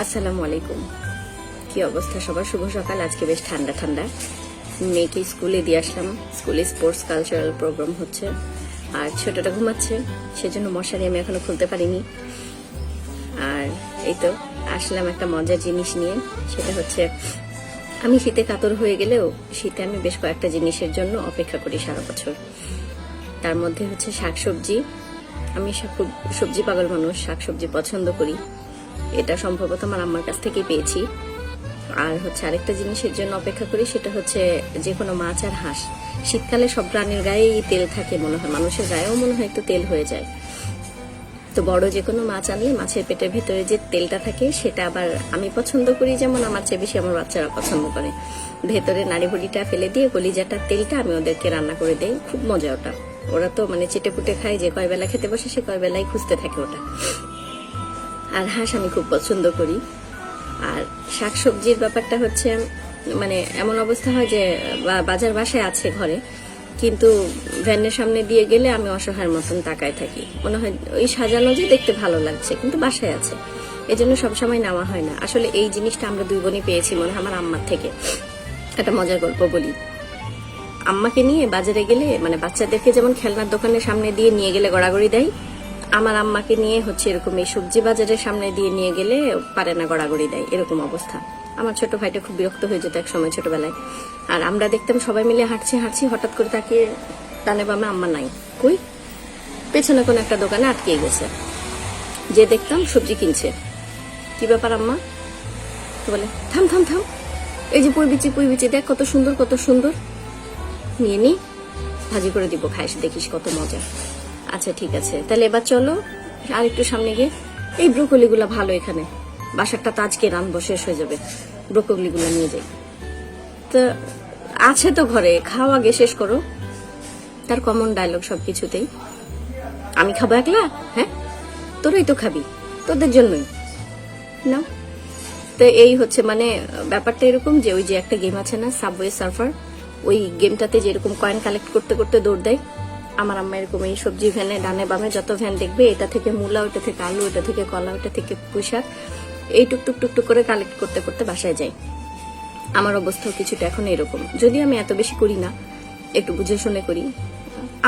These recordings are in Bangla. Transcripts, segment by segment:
আসসালামু আলাইকুম। কি অবস্থা সবার? শুভ সকাল। আজকে বেশ ঠান্ডা ঠান্ডা। মেয়েকে স্কুলে দিয়ে আসলাম। স্কুলে স্পোর্টস কালচারাল প্রোগ্রাম হচ্ছে। আর ছোটটা ঘুমাচ্ছে। সেজন্য মশারি আমি এখনও খুলতে পারিনি। আর এই তো আসলাম একটা মজার জিনিস নিয়ে। সেটা হচ্ছে, আমি শীতে কাতর হয়ে গেলেও শীতে আমি বেশ কয়েকটা জিনিসের জন্য অপেক্ষা করি সারা বছর। তার মধ্যে হচ্ছে শাকসবজি। আমি খুব সবজি পাগল মানুষ, শাকসবজি পছন্দ করি। এটা সম্ভবত আমার আম্মার কাছ থেকেই পেয়েছি। আর হচ্ছে আরেকটা জিনিসের জন্য অপেক্ষা করি, সেটা হচ্ছে যে কোনো মাছ আর হাঁস। শীতকালে সব প্রাণীর গায়েই তেল থাকে মনে হয়, মানুষের গায়েও মনে হয় একটু তেল হয়ে যায়। তো বড় যে কোনো মাছ আনলে মাছের পেটের ভেতরে যে তেলটা থাকে, সেটা আবার আমি পছন্দ করি, যেমন আমার চেয়ে বেশি আমার বাচ্চারা পছন্দ করে। ভেতরে নাড়ি ভুড়িটা ফেলে দিয়ে কলিজাটার তেলটা আমি ওদেরকে রান্না করে দেই, খুব মজা ওটা। ওরা তো মানে চেটে পুটে খায় যে কয় বেলা খেতে বসে, সে কয় বেলায় খুঁজতে থাকে ওটা। আর হাঁস আমি খুব পছন্দ করি। আর শাকসবজির ব্যাপারটা হচ্ছে মানে এমন অবস্থা হয় যে বাজার বাসায় আছে ঘরে, কিন্তু ভ্যানের সামনে দিয়ে গেলে আমি অসহায়ের মতন তাকায় থাকি। মনে হয় ওই সাজানো যে দেখতে ভালো লাগছে, কিন্তু বাসায় আছে। এই জন্য সবসময় নেওয়া হয় না। আসলে এই জিনিসটা আমরা দুই বোনই পেয়েছি মনে হয় আমার আম্মার থেকে। একটা মজার গল্প বলি। আম্মাকে নিয়ে বাজারে গেলে মানে বাচ্চাদেরকে যেমন খেলনার দোকানের সামনে দিয়ে নিয়ে গেলে গড়াগড়ি দেয় আমার আম্মাকে নিয়ে হচ্ছে এরকম এই সবজি বাজারের সামনে দিয়ে নিয়ে গেলে পারে না, গড়াগড়ি দেয়, এরকম অবস্থা। আমার ছোট ভাইটা খুব বিরক্ত হয়ে যেত এক সময় ছোটবেলায়। আর আমরা দেখতাম সবাই মিলে হাঁটছি হাঁটছি, হঠাৎ করে তাকিয়ে টানে বামে আম্মা নাই। কই? পেছনে কোনো একটা দোকানে আটকে গেছে। যে দেখতাম সবজি কিনছে। কি ব্যাপার আম্মা? তো বলে, থাম থাম থাম। এই যে পুই বিচি পুই বিচি দেখ কত সুন্দর কত সুন্দর। নিয়ে নি, ভাজি করে দিব, খাইস, দেখিস কত মজা। আচ্ছা ঠিক আছে। তাহলে এবার চলো, আর একটু সামনে গিয়ে। এই ব্রোকলিগুলো ভালো এখানে। বাসারটা তো আজকে রানবো, শেষ হয়ে যাবে। ব্রোকলিগুলো নিয়ে যাই। তো আছে তো ঘরে, খাওয়া আগে শেষ করো। তার কমন ডায়লগ সব কিছুতেই আমি খাব একলা? হ্যাঁ? তোরাই তো খাবি, তোদের জন্যই। না তো এই হচ্ছে মানে ব্যাপারটা এরকম যে ওই যে একটা গেম আছে না সাবওয়ে সার্ফার ওই গেমটাতে যেরকম কয়েন কালেক্ট করতে করতে দৌড় দেয় আমার আম্মা এরকম এই সবজি ভ্যানে ডানে বামে যত ভ্যান দেখবে, এটা থেকে মূলা ওটা থেকে আলু এটা থেকে কলা ওটা থেকে পুঁইশাক, এই টুকটুক টুকটুক করে কালেক্ট করতে করতে বাসায় যাই। আমার অবস্থাও কিছুটা এখন এরকম। যদি আমি এত বেশি করি না, একটু বুঝে শুনে করি।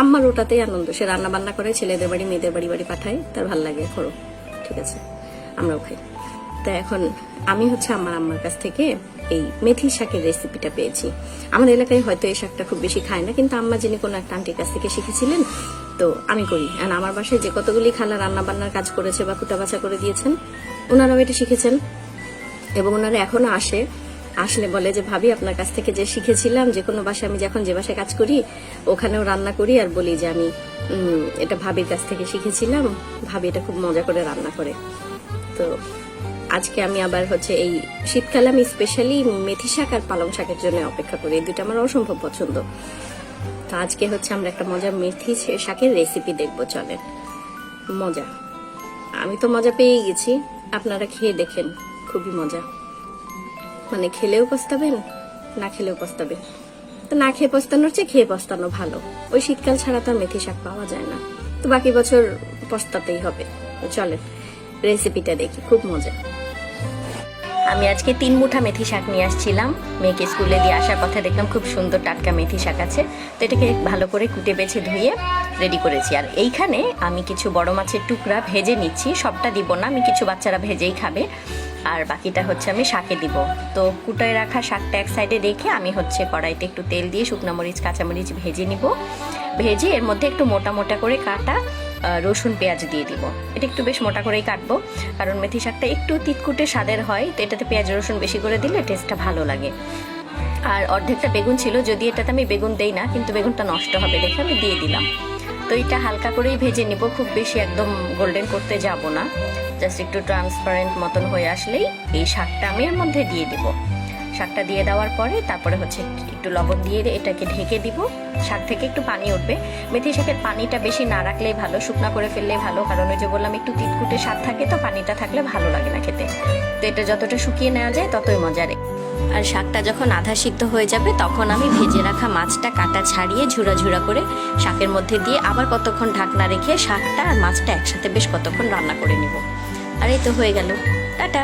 আম্মার ওটাতেই আনন্দ। সে রান্না বান্না করে, ছেলেদের বাড়ি, মেয়েদের বাড়ি বাড়ি পাঠায়, তার ভালো লাগে, করো। ঠিক আছে, আমরাও খাই। তা এখন আমি হচ্ছে আমার আম্মার কাছ থেকে এই মেথি শাকের রেসিপিটা পেয়েছি। আমাদের এলাকায় হয়তো এই শাকটা খুব বেশি খায় না, কিন্তু আম্মা যিনি কোনো একটা আন্টির কাছ থেকে শিখেছিলেন, তো আমি করি। আর আমার বাসায় যে কতগুলি খালা রান্না বান্নার কাজ করেছে বা কুটা বাছা করে দিয়েছেন, ওনারাও এটা শিখেছেন। এবং ওনারা এখনও আসে। আসলে বলে যে, ভাবি, আপনার কাছ থেকে যে শিখেছিলাম, যে কোনো বাসায় আমি যখন যে বাসায় কাজ করি, ওখানেও রান্না করি আর বলি যে, আমি এটা ভাবির কাছ থেকে শিখেছিলাম। ভাবি এটা খুব মজা করে রান্না করে। তো আজকে আমি আবার হচ্ছে এই শীতকালে আমি স্পেশালি মেথি শাক আর পালং শাকের জন্য অপেক্ষা করি। এই দুটো আমার অসম্ভব পছন্দ। তো আজকে হচ্ছে আমরা একটা মজার মেথি শাকের রেসিপি দেখব, চলেন। মজা। আমি তো মজা পেয়ে গেছি। আপনারা খেয়ে দেখেন, খুবই মজা। মানে খেলেও পস্তাবেন, না খেলেও পস্তাবেন। তো না খেয়ে পস্তানোর চেয়ে খেয়ে পস্তানো ভালো। ওই শীতকাল ছাড়া তো আর মেথি শাক পাওয়া যায় না। তো বাকি বছর পস্তাতেই হবে। চলেন রেসিপিটা দেখি, খুব মজা। আমি আজকে তিন মুঠা মেথি শাক নিয়ে আসছিলাম। মেয়েকে স্কুলে দিয়ে আসার পথে দেখলাম, খুব সুন্দর টাটকা মেথি শাক আছে। তো এটাকে ভালো করে কুটে বেছে ধুয়ে রেডি করেছি। আর এইখানে আমি কিছু বড় মাছের টুকরা ভেজে নিচ্ছি, সবটা দিব না, আমি কিছু বাচ্চারা ভেজেই খাবে। আর বাকিটা হচ্ছে আমি শাকে দিব। তো কুটায় রাখা শাকটা এক সাইডে রেখে আমি হচ্ছে কড়াইতে একটু তেল দিয়ে শুকনো মরিচ কাঁচামরিচ ভেজে নিব। ভেজে এর মধ্যে একটু মোটা মোটা করে কাটা রসুন, পেঁয়াজ দিয়ে দিব। এটা একটু বেশ মোটা করেই কাটবো, কারণ মেথি শাকটা একটু তিতকুটে স্বাদের হয়, তো এটাতে পেঁয়াজ, রসুন বেশি করে দিলে টেস্টটা ভালো লাগে। আর অর্ধেকটা বেগুন ছিল, যদি এটাতে আমি বেগুন দেই না, কিন্তু বেগুনটা নষ্ট হবে দেখে আমি দিয়ে দিলাম। তো এটা হালকা করেই ভেজে নিব, খুব বেশি একদম গোল্ডেন করতে যাব না। জাস্ট একটু ট্রান্সপারেন্ট মতন হয়ে আসলেই এই শাকটা আমি এর মধ্যে দিয়ে দিব। শাকটা দিয়ে দেওয়ার পরে তারপরে হচ্ছে একটু লবণ দিয়ে এটাকে ঢেকে দিব। শাক থেকে একটু পানি উঠবে। মেথি শাকের পানিটা বেশি না রাখলেই ভালো, শুকনা করে ফেললেই ভালো। কারণ ওই যে বললাম, একটু তিতকুটে স্বাদ থাকে তো পানিটা থাকলে ভালো লাগে না খেতে। তো এটা যতটা শুকিয়ে নেওয়া যায় ততই মজারে। আর শাকটা যখন আধা সিদ্ধ হয়ে যাবে, তখন আমি ভেজে রাখা মাছটা কাটা ছাড়িয়ে ঝুরা ঝুরা করে শাকের মধ্যে দিয়ে আবার কতক্ষণ ঢাকনা রেখে শাকটা আর মাছটা একসাথে বেশ কতক্ষণ রান্না করে নিব। আর এই তো হয়ে গেল। টাটা!